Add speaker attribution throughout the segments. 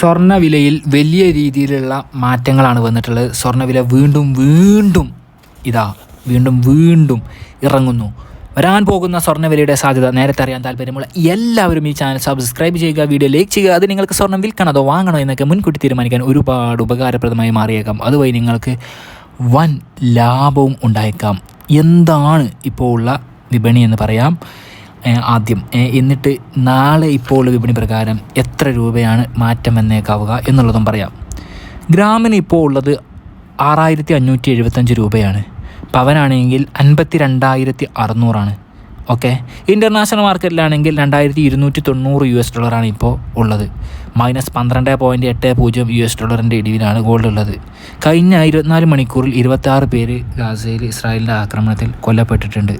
Speaker 1: സ്വർണവിലയിൽ വലിയ രീതിയിലുള്ള മാറ്റങ്ങളാണ് വന്നിട്ടുള്ളത്. സ്വർണവില വീണ്ടും വീണ്ടും ഇതാ വീണ്ടും വീണ്ടും ഇറങ്ങുന്നു. വരാൻ പോകുന്ന സ്വർണവിലയുടെ സാധ്യത നേരത്തെ അറിയാൻ താല്പര്യമുള്ള എല്ലാവരും ഈ ചാനൽ സബ്സ്ക്രൈബ് ചെയ്യുക വീഡിയോ ലൈക്ക് ചെയ്യുക. അത് നിങ്ങൾക്ക് സ്വർണം വിൽക്കണതോ വാങ്ങണോ എന്നൊക്കെ മുൻകൂട്ടി തീരുമാനിക്കാൻ ഒരുപാട് ഉപകാരപ്രദമായി മാറിയേക്കാം. അതുവഴി നിങ്ങൾക്ക് വൻ ലാഭവും ഉണ്ടായേക്കാം. എന്താണ് ഇപ്പോൾ ഉള്ള വിപണി എന്ന് പറയാം. ആദ്യം. എന്നിട്ട് നാളെ ഇപ്പോൾ വിപണി പ്രകാരം എത്ര രൂപയാണ് മാറ്റം വന്നേക്കാവുക എന്നുള്ളതും പറയാം. ഗ്രാമിന് ഇപ്പോൾ ഉള്ളത് ആറായിരത്തി അഞ്ഞൂറ്റി എഴുപത്തഞ്ച് രൂപയാണ്. പവനാണെങ്കിൽ അൻപത്തി രണ്ടായിരത്തി അറുന്നൂറാണ് ഓക്കെ? ഇന്റർനാഷണൽ മാർക്കറ്റിലാണെങ്കിൽ രണ്ടായിരത്തി ഇരുന്നൂറ്റി തൊണ്ണൂറ് യു എസ് ഡോളറാണ് ഇപ്പോൾ ഉള്ളത്. മൈനസ് പന്ത്രണ്ട് പോയിന്റ് എട്ട് പൂജ്യം യു എസ് ഡോളറിന്റെ ഇടിവിലാണ് ഗോൾഡ് ഉള്ളത്. കഴിഞ്ഞ ഇരുപത്തിനാല് മണിക്കൂറിൽ ഇരുപത്താറ് പേര് ഗാസയിൽ ഇസ്രായേലിന്റെ ആക്രമണത്തിൽ കൊല്ലപ്പെട്ടിട്ടുണ്ട്.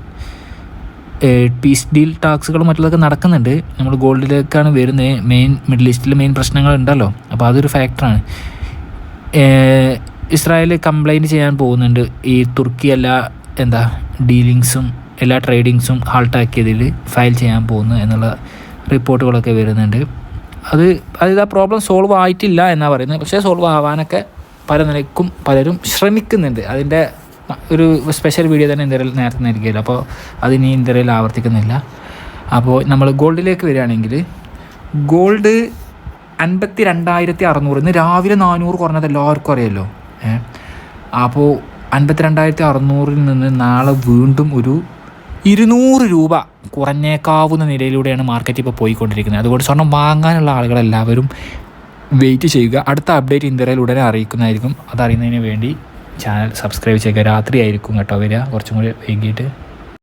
Speaker 1: പീസ് ഡീൽ ടാക്സുകളും മറ്റുള്ളതൊക്കെ നടക്കുന്നുണ്ട്. നമ്മൾ ഗോൾഡിലേക്കാണ് വരുന്നത്. മെയിൻ മിഡിൽ ഈസ്റ്റിൽ മെയിൻ പ്രശ്നങ്ങളുണ്ടല്ലോ. അപ്പോൾ അതൊരു ഫാക്ടറാണ് ഇസ്രായേൽ കംപ്ലൈന്റ് ചെയ്യാൻ പോകുന്നുണ്ട്. ഈ തുർക്കി എല്ലാ എന്താ ഡീലിങ്സും എല്ലാ ട്രേഡിങ്സും ഹാൾട്ടാക്കിയതിൽ ഫയൽ ചെയ്യാൻ പോകുന്നു എന്നുള്ള റിപ്പോർട്ടുകളൊക്കെ വരുന്നുണ്ട്. അത് അതായത് ആ പ്രോബ്ലം സോൾവ് ആയിട്ടില്ല എന്നാണ് പറയുന്നത്. പക്ഷേ സോൾവ് ആവാനൊക്കെ പല നിലക്കും പലരും ശ്രമിക്കുന്നുണ്ട്. അതിന്റെ ഒരു സ്പെഷ്യൽ വീഡിയോ തന്നെ ഇന്ത്യയിൽ നേരത്തെ നൽകിയല്ലോ. അപ്പോൾ അതിനി ഇന്ത്യയിൽ ആവർത്തിക്കുന്നില്ല. അപ്പോൾ നമ്മൾ ഗോൾഡിലേക്ക് വരികയാണെങ്കിൽ ഗോൾഡ് അൻപത്തി രണ്ടായിരത്തി അറുന്നൂറ് ഇന്ന് രാവിലെ നാനൂറ് കുറഞ്ഞത് എല്ലാവർക്കും അറിയാമല്ലോ ഏഹ് അപ്പോൾ അൻപത്തി രണ്ടായിരത്തി അറുന്നൂറിൽ നിന്ന് നാളെ വീണ്ടും ഒരു ഇരുന്നൂറ് രൂപ കുറഞ്ഞേക്കാവുന്ന നിലയിലൂടെയാണ് മാർക്കറ്റ് ഇപ്പോൾ പോയിക്കൊണ്ടിരിക്കുന്നത്. അതുകൊണ്ട് സ്വർണം വാങ്ങാനുള്ള ആളുകളെല്ലാവരും വെയിറ്റ് ചെയ്യുക. അടുത്ത അപ്ഡേറ്റ് ഇന്ത്യയിൽ ഉടനെ അറിയിക്കുന്നതായിരിക്കും. അതറിയുന്നതിന് വേണ്ടി ചാനൽ സബ്സ്ക്രൈബ് ചെയ്യുക. രാത്രി ആയിരിക്കും കേട്ടോ വരിക. കുറച്ചും കൂടി വൈകിട്ട്